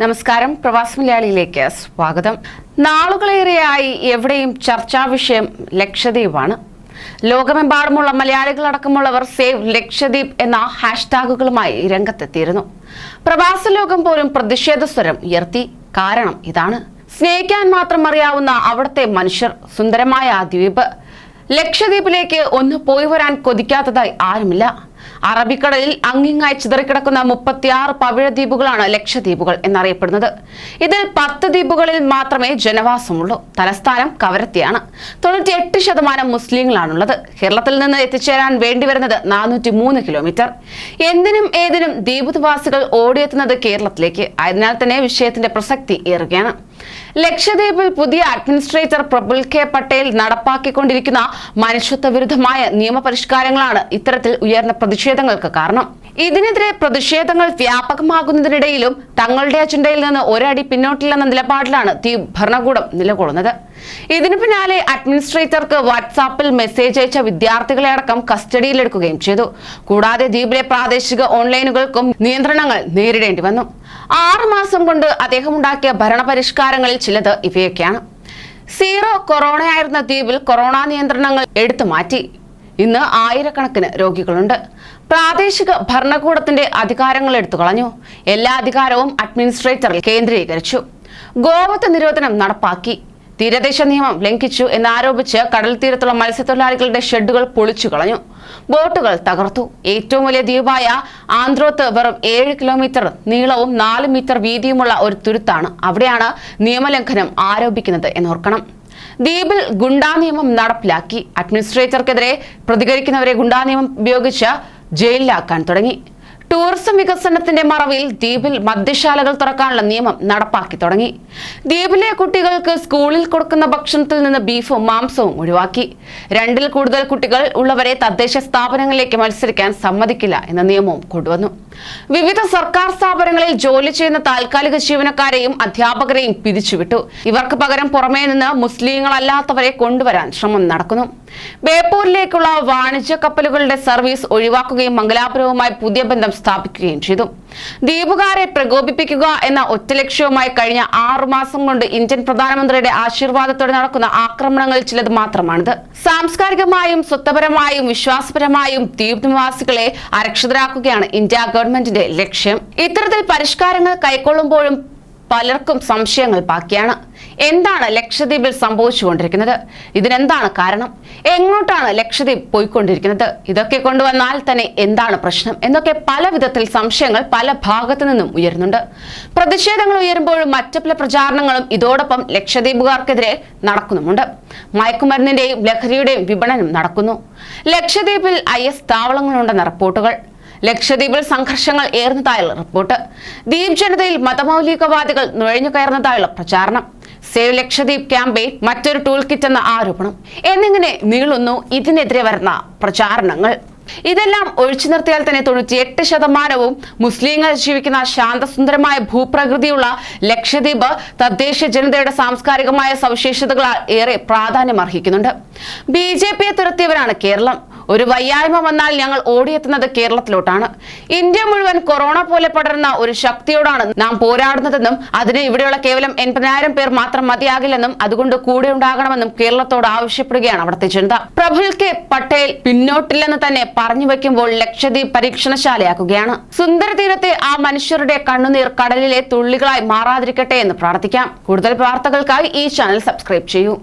നമസ്കാരം. പ്രവാസി മലയാളിയിലേക്ക് സ്വാഗതം. നാളുകളേറെയായി എവിടെയും ചർച്ചാ വിഷയം ലക്ഷദ്വീപാണ്. ലോകമെമ്പാടുമുള്ള മലയാളികളടക്കമുള്ളവർ സേവ് ലക്ഷദ്വീപ് എന്ന ഹാഷ്ടാഗുകളുമായി രംഗത്തെത്തിയിരുന്നു. പ്രവാസ ലോകം പോലും പ്രതിഷേധ സ്വരം ഉയർത്തി. കാരണം ഇതാണ്. സ്നേഹിക്കാൻ മാത്രം അറിയാവുന്ന അവിടുത്തെ മനുഷ്യർ സുന്ദരമായ ആ ദ്വീപ്. ലക്ഷദ്വീപിലേക്ക് ഒന്ന് പോയി വരാൻ കൊതിക്കാത്തതായി ആരുമില്ല. അറബിക്കടലിൽ അങ്ങിങ്ങായി ചിതറിക്കിടക്കുന്ന മുപ്പത്തിയാറ് പവിഴ ദ്വീപുകളാണ് ലക്ഷദ്വീപുകൾ എന്നറിയപ്പെടുന്നത്. ഇതിൽ പത്ത് ദ്വീപുകളിൽ മാത്രമേ ജനവാസമുള്ളൂ. തലസ്ഥാനം കവരത്തിയാണ്. തൊണ്ണൂറ്റി എട്ട് ശതമാനം മുസ്ലിങ്ങളാണുള്ളത്. കേരളത്തിൽ നിന്ന് എത്തിച്ചേരാൻ വേണ്ടിവരുന്നത് നാനൂറ്റി മൂന്ന് കിലോമീറ്റർ. എന്തിനും ഏതിനും ദ്വീപ് നിവാസികൾ ഓടിയെത്തുന്നത് കേരളത്തിലേക്ക്. അതിനാൽ തന്നെ വിഷയത്തിന്റെ പ്രസക്തി ഏറുകയാണ്. ലക്ഷദ്വീപിൽ പുതിയ അഡ്മിനിസ്ട്രേറ്റർ പ്രഫുൽ കെ പട്ടേൽ നടപ്പാക്കിക്കൊണ്ടിരിക്കുന്ന മനുഷ്യത്വ വിരുദ്ധമായ നിയമപരിഷ്കാരങ്ങളാണ് ഇത്തരത്തിൽ ഉയർന്ന പ്രതിഷേധങ്ങൾക്ക് കാരണം. ഇതിനെതിരെ പ്രതിഷേധങ്ങൾ വ്യാപകമാകുന്നതിനിടയിലും തങ്ങളുടെ അജണ്ടയിൽ നിന്ന് ഒരടി പിന്നോട്ടില്ലെന്ന നിലപാടിലാണ് ദ്വീപ് ഭരണകൂടം നിലകൊള്ളുന്നത്. ഇതിനു പിന്നാലെ അഡ്മിനിസ്ട്രേറ്റർക്ക് വാട്സാപ്പിൽ മെസ്സേജ് അയച്ച വിദ്യാർത്ഥികളെ അടക്കം കസ്റ്റഡിയിലെടുക്കുകയും ചെയ്തു. കൂടാതെ ദ്വീപിലെ പ്രാദേശിക ഓൺലൈനുകൾക്കും നിയന്ത്രണങ്ങൾ നേരിടേണ്ടി വന്നു. ആറ് മാസം കൊണ്ട് അദ്ദേഹം ഉണ്ടാക്കിയ ഭരണപരിഷ്കാരങ്ങളിൽ ചിലത് ഇവയൊക്കെയാണ്. സീറോ കൊറോണയായിരുന്ന ദ്വീപിൽ കൊറോണ നിയന്ത്രണങ്ങൾ എടുത്തു മാറ്റി. ഇന്ന് ആയിരക്കണക്കിന് രോഗികളുണ്ട്. പ്രാദേശിക ഭരണകൂടത്തിന്റെ അധികാരങ്ങൾ എടുത്തു കളഞ്ഞു. എല്ലാ അധികാരവും അഡ്മിനിസ്ട്രേറ്ററിൽ കേന്ദ്രീകരിച്ചു. ഗോവത്ത് നിരോധനം നടപ്പാക്കി. തീരദേശ നിയമം ലംഘിച്ചു എന്നാരോപിച്ച് കടൽ തീരത്തുള്ള മത്സ്യത്തൊഴിലാളികളുടെ ഷെഡുകൾ പൊളിച്ചു കളഞ്ഞു. ബോട്ടുകൾ തകർത്തു. ഏറ്റവും വലിയ ദ്വീപായ ആന്ധ്രോത്ത് വെറും ഏഴ് കിലോമീറ്റർ നീളവും നാല് മീറ്റർ വീതിയുമുള്ള ഒരു തുരുത്താണ് അവിടെയാണ് നിയമലംഘനം ആരോപിക്കുന്നത് എന്നോർക്കണം. ദ്വീപിൽ ഗുണ്ടാ നിയമം നടപ്പിലാക്കി. അഡ്മിനിസ്ട്രേറ്റർക്കെതിരെ പ്രതികരിക്കുന്നവരെ ഗുണ്ടാ നിയമം ഉപയോഗിച്ച് ജയിലിലാക്കാൻ തുടങ്ങി. ടൂറിസം വികസനത്തിന്റെ മറവിൽ ദ്വീപിൽ മദ്യശാലകൾ തുറക്കാനുള്ള നിയമം നടപ്പാക്കി തുടങ്ങി. ദ്വീപിലെ കുട്ടികൾക്ക് സ്കൂളിൽ കൊടുക്കുന്ന ഭക്ഷണത്തിൽ നിന്ന് ബീഫും മാംസവും ഒഴിവാക്കി. രണ്ടിൽ കൂടുതൽ കുട്ടികൾ ഉള്ളവരെ തദ്ദേശ സ്ഥാപനങ്ങളിലേക്ക് മത്സരിക്കാൻ സമ്മതിക്കില്ല എന്ന നിയമവും കൊണ്ടുവന്നു. വിവിധ സർക്കാർ സ്ഥാപനങ്ങളിൽ ജോലി ചെയ്യുന്ന താൽക്കാലിക ജീവനക്കാരെയും അധ്യാപകരെയും പിരിച്ചുവിട്ടു. ഇവർക്ക് പകരം പുറമേ നിന്ന് മുസ്ലിങ്ങളല്ലാത്തവരെ കൊണ്ടുവരാൻ ശ്രമം നടക്കുന്നു. ബേപ്പൂരിലേക്കുള്ള വാണിജ്യ കപ്പലുകളുടെ സർവീസ് ഒഴിവാക്കുകയും മംഗലാപുരവുമായി പുതിയ ബന്ധം സ്ഥാപിക്കുകയും ചെയ്തു. ദ്വീപുകാരെ പ്രകോപിപ്പിക്കുക എന്ന ഒറ്റ ലക്ഷ്യവുമായി കഴിഞ്ഞ ആറുമാസം കൊണ്ട് ഇന്ത്യൻ പ്രധാനമന്ത്രിയുടെ ആശീർവാദത്തോടെ നടക്കുന്ന ആക്രമണങ്ങളിൽ ചിലത് മാത്രമാണിത്. സാംസ്കാരികമായും സ്വത്തപരമായും വിശ്വാസപരമായും ദ്വീപ് നിവാസികളെ അരക്ഷിതരാക്കുകയാണ് ഇന്ത്യ ഗവൺമെന്റിന്റെ ലക്ഷ്യം. ഇത്തരത്തിൽ പരിഷ്കാരങ്ങൾ കൈക്കൊള്ളുമ്പോഴും പലർക്കും സംശയങ്ങൾ ബാക്കിയാണ്. എന്താണ് ലക്ഷദ്വീപിൽ സംഭവിച്ചുകൊണ്ടിരിക്കുന്നത്? ഇതിനെന്താണ് കാരണം? എങ്ങോട്ടാണ് ലക്ഷദ്വീപ് പോയിക്കൊണ്ടിരിക്കുന്നത്? ഇതൊക്കെ കൊണ്ടുവന്നാൽ തന്നെ എന്താണ് പ്രശ്നം? എന്നൊക്കെ പല വിധത്തിൽ സംശയങ്ങൾ പല ഭാഗത്തു നിന്നും ഉയരുന്നുണ്ട്. പ്രതിഷേധങ്ങൾ ഉയരുമ്പോഴും മറ്റു പല പ്രചാരണങ്ങളും ഇതോടൊപ്പം ലക്ഷദ്വീപുകാർക്കെതിരെ നടക്കുന്നുമുണ്ട്. മയക്കുമരുന്നിന്റെയും ലഹരിയുടെയും വിപണനം നടക്കുന്നു. ലക്ഷദ്വീപിൽ ഐ എസ് താവളങ്ങളുണ്ടെന്ന റിപ്പോർട്ടുകൾ. ലക്ഷദ്വീപിൽ സംഘർഷങ്ങൾ ഏറുന്നതായുള്ള റിപ്പോർട്ട്. ദ്വീപ് ജനതയിൽ മതമൗലികവാദികൾ നുഴഞ്ഞു കയറുന്നതായുള്ള പ്രചാരണം. സേവ് ലക്ഷദ്വീപ് ക്യാമ്പയിൻ മറ്റൊരു ടൂൾ കിറ്റ് എന്ന ആരോപണം. എന്നിങ്ങനെ നീളുന്നു ഇതിനെതിരെ വരുന്ന പ്രചാരണങ്ങൾ. ഇതെല്ലാം ഒഴിച്ചു നിർത്തിയാൽ തന്നെ തൊണ്ണൂറ്റിയെട്ട് ശതമാനവും മുസ്ലിങ്ങൾ ജീവിക്കുന്ന ശാന്തസുന്ദരമായ ഭൂപ്രകൃതിയുള്ള ലക്ഷദ്വീപ് തദ്ദേശ ജനതയുടെ സാംസ്കാരികമായ സവിശേഷതകളാൽ ഏറെ പ്രാധാന്യം അർഹിക്കുന്നുണ്ട് ബി ജെ പിയെ തുരത്തിയവരാണ് കേരളം. ഒരു വയ്യായ്മ വന്നാൽ ഞങ്ങൾ ഓടിയെത്തുന്നത് കേരളത്തിലോട്ടാണ്. ഇന്ത്യ മുഴുവൻ കൊറോണ പോലെ പടരുന്ന ഒരു ശക്തിയോടാണ് നാം പോരാടുന്നതെന്നും അതിന് ഇവിടെയുള്ള കേവലം എൺപതിനായിരം പേർ മാത്രം മതിയാകില്ലെന്നും അതുകൊണ്ട് കൂടെ ഉണ്ടാകണമെന്നും കേരളത്തോട് ആവശ്യപ്പെടുകയാണ് അവിടുത്തെ ജനത. പ്രഫുൽ കെ പട്ടേൽ പിന്നോട്ടില്ലെന്ന് തന്നെ പറഞ്ഞു വയ്ക്കുമ്പോൾ ലക്ഷദ്വീപ് പരീക്ഷണശാലയാക്കുകയാണ്. സുന്ദര തീരത്തെ ആ മനുഷ്യരുടെ കണ്ണുനീർ കടലിലെ തുള്ളികളായി മാറാതിരിക്കട്ടെ എന്ന് പ്രാർത്ഥിക്കാം. കൂടുതൽ വാർത്തകൾക്കായി ഈ ചാനൽ സബ്സ്ക്രൈബ് ചെയ്യൂ.